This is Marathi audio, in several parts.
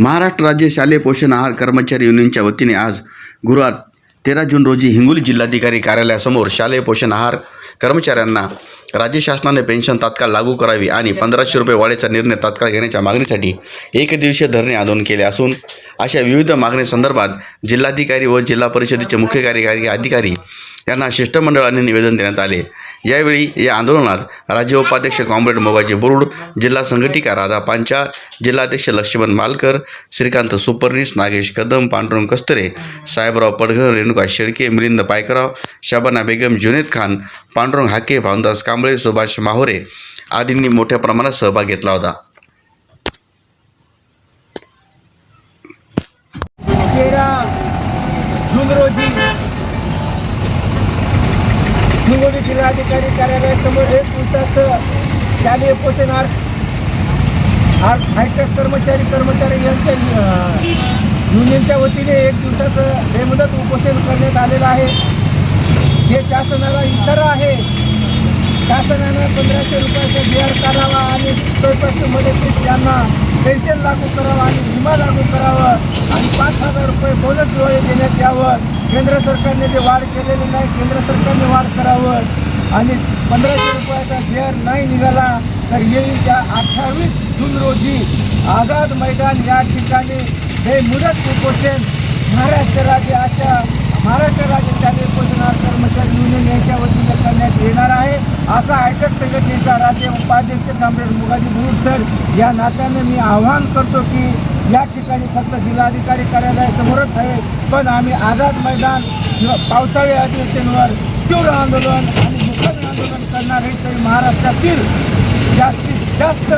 महाराष्ट्र राज्य शालेय पोषण आहार कर्मचारी युनियनच्या वतीने आज गुरुवार तेरा जून रोजी हिंगोली जिल्हाधिकारी कार्यालयासमोर शालेय पोषण आहार कर्मचाऱ्यांना राज्य शासनाने पेन्शन तात्काळ लागू करावी आणि पंधराशे रुपये वाढीचा निर्णय तात्काळ घेण्याच्या मागणीसाठी एकदिवसीय धरणे आंदोलन केले असून अशा विविध मागणीसंदर्भात जिल्हाधिकारी व जिल्हा परिषदेचे मुख्य कार्यकारी अधिकारी यांना शिष्टमंडळाने निवेदन देण्यात आले. यावेळी या आंदोलनात राज्य उपाध्यक्ष कॉम्रेड मोगाजी बुरुड जिल्हा संघटिका राधा पांचाळ जिल्हाध्यक्ष लक्ष्मण मालकर श्रीकांत सुपर्णीस नागेश कदम पांडुरंग कस्तरे साहेबराव पडघर रेणुका शेळके मिलिंद पायकराव शबाना बेगम जुनेद खान पांडुरंग हाके भावदास कांबळे सुभाष माहोरे आदींनी मोठ्या प्रमाणात सहभाग घेतला होता. तेरा जून रोजी हिंगोली जिल्हाधिकारी कार्यालयासमोर एक दिवसाचं शालेय पोषण आर आहार हायटेक कर्मचारी कर्मचारी यांच्या युनियनच्या वतीने एक दिवसाचं बेमुदत उपोषण करण्यात आलेलं आहे. हे शासनाला इशारा आहे. शासनानं पंधराशे रुपयाचा जी आर आणि स्वयंपाक मदतीस यांना पेन्शन लागू करावं आणि विमा लागू करावं आणि पाच हजार रुपये बोनस डोळे देण्यात यावं. केंद्र सरकारने ते वाढ केलेली नाही केंद्र सरकारने वाढ करावं आणि पंधराशे रुपयाचा शेअर नाही निघाला तर येईल त्या अठ्ठावीस जून रोजी आझाद मैदान या ठिकाणी. हे मुदत उपोषण महाराष्ट्र राज्य अशा महाराष्ट्र राज्य शालेय कर्मचारी युनियन यांच्या वतीने करण्यात येणार आहे. असा आयटक संघटनेचा राज्य उपाध्यक्ष कामरेड मुगाजी बुरुड सर या नात्याने मी आवाहन करतो की या ठिकाणी फक्त जिल्हाधिकारी कार्यालयासमोरच आहे. पण आम्ही आझाद मैदान किंवा पावसाळी अधिवेशनवर तीव्र आंदोलन आणि मुखद आंदोलन करणार हे तरी महाराष्ट्रातील जास्तीत जास्त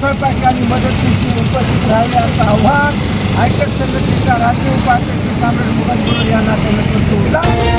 स्वयंपाकी आणि मदतीची उपस्थित राहिले असं आव्हान. आयकर संघटनेच्या राज्य उपाध्यक्ष कामरेड मुखद यांना त्यांना